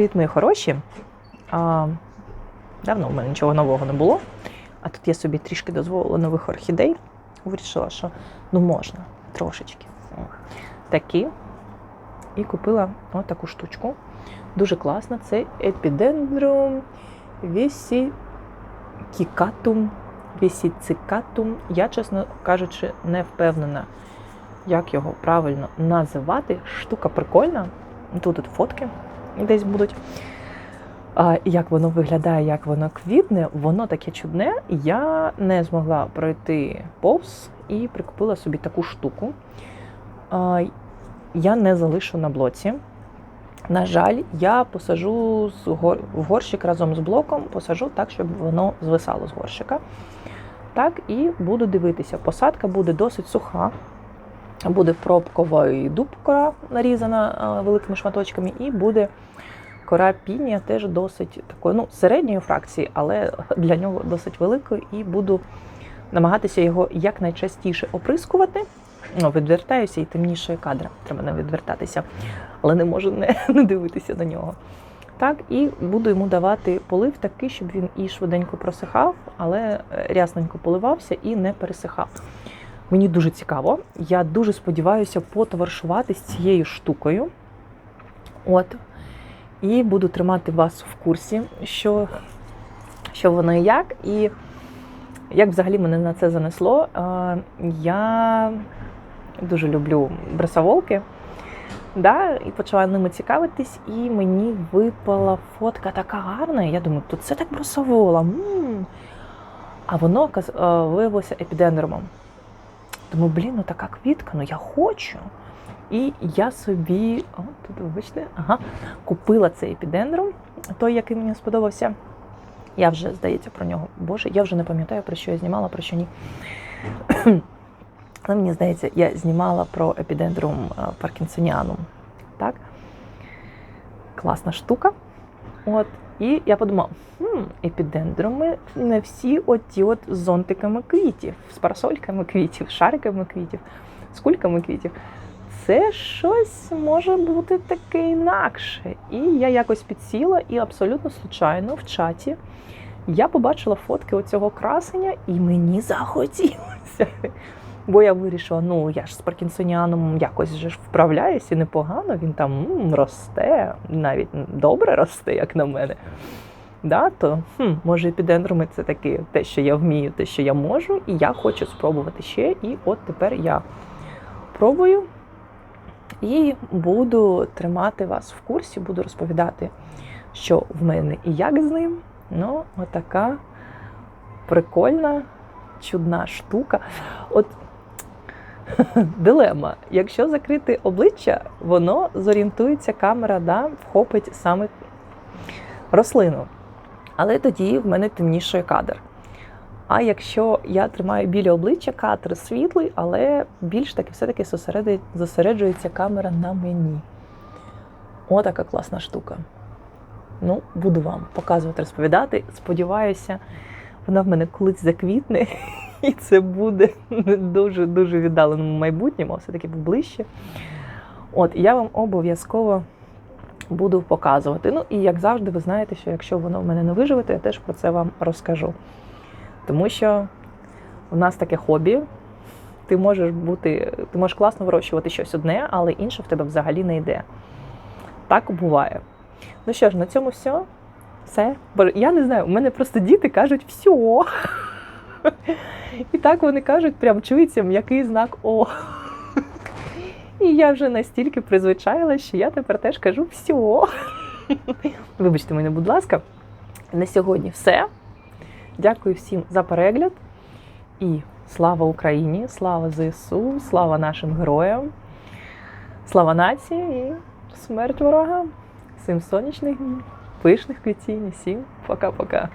привіт, мої хороші. А, давно в мене нічого нового не було. А тут я собі трішки дозволила нових орхідей. Вирішила, що ну можна трошечки. Такі. І купила таку штучку. Дуже класна. Це епідендрум вісікікатум, вісіцикатум. Я, чесно кажучи, не впевнена, як його правильно називати. Штука прикольна. Тут от фотки десь будуть. А, як воно виглядає, як воно квітне, воно таке чудне. Я не змогла пройти повз і прикупила собі таку штуку. А, я не залишу на блоці. На жаль, я посажу з гор... в горщик разом з блоком, посажу так, щоб воно звисало з горщика. Так, і буду дивитися. Посадка буде досить суха. Буде пробковий дуб кора нарізана великими шматочками, і буде кора пінія теж досить такої, ну, середньої фракції, але для нього досить великою, і буду намагатися його якнайчастіше оприскувати. Ну, відвертаюся і темніше кадра. Треба не відвертатися, але не можу не, не дивитися на нього. Так, і буду йому давати полив такий, щоб він і швиденько просихав, але е, рясненько поливався і не пересихав. Мені дуже цікаво. Я дуже сподіваюся потоваришувати з цією штукою. От. І буду тримати вас в курсі, що, що воно і як. І як взагалі мене на це занесло. Я дуже люблю брасоволки. Да, і почала ними цікавитись, і мені випала фотка така гарна. Я думаю, тут це так бросовола. М-м. А воно виявилося епідендромом. Думаю, блін, ну така квітка, ну я хочу. І я собі, о, тут вибачте, ага, купила цей епідендром, той, який мені сподобався. Я вже, здається, про нього. Боже, я вже не пам'ятаю, про що я знімала, про що ні. Але мені здається, я знімала про епідендрум е, паркінсоніанум. Так? Класна штука. От. І я подумала, хм, епідендруми не всі оті от з зонтиками квітів, з парасольками квітів, шариками квітів, з кульками квітів. Це щось може бути таке інакше. І я якось підсіла і абсолютно случайно в чаті я побачила фотки оцього красення, і мені захотілося. Бо я вирішила, ну я ж з Паркінсоніаном якось же ж вправляюся непогано, він там м, росте, навіть добре росте, як на мене. Да, то хм, може епідендруми це таке те, що я вмію, те, що я можу, і я хочу спробувати ще. І от тепер я пробую і буду тримати вас в курсі, буду розповідати, що в мене і як з ним. Ну, отака прикольна, чудна штука. От дилема. Якщо закрити обличчя, воно зорієнтується, камера да, вхопить саме рослину. Але тоді в мене темніший кадр. А якщо я тримаю біля обличчя, кадр світлий, але більш таки все-таки зосереджується камера на мені. О, така класна штука. Ну, буду вам показувати, розповідати. Сподіваюся, вона в мене колись заквітне, і це буде дуже-дуже віддаленому майбутньому, все-таки ближче. От, я вам обов'язково буду показувати. Ну, і як завжди, ви знаєте, що якщо воно в мене не виживе, то я теж про це вам розкажу. Тому що у нас таке хобі. Ти можеш бути, ти можеш класно вирощувати щось одне, але інше в тебе взагалі не йде. Так буває. Ну що ж, на цьому все. Все. Я не знаю, у мене просто діти кажуть все. І так вони кажуть, прям чується м'який знак О. І я вже настільки призвичаїла, що я тепер теж кажу все. Вибачте мене, будь ласка. На сьогодні все. Дякую всім за перегляд. І слава Україні, слава ЗСУ, слава нашим героям, слава нації і смерть ворогам. Всім сонячних пишних квітінь, всім пока-пока.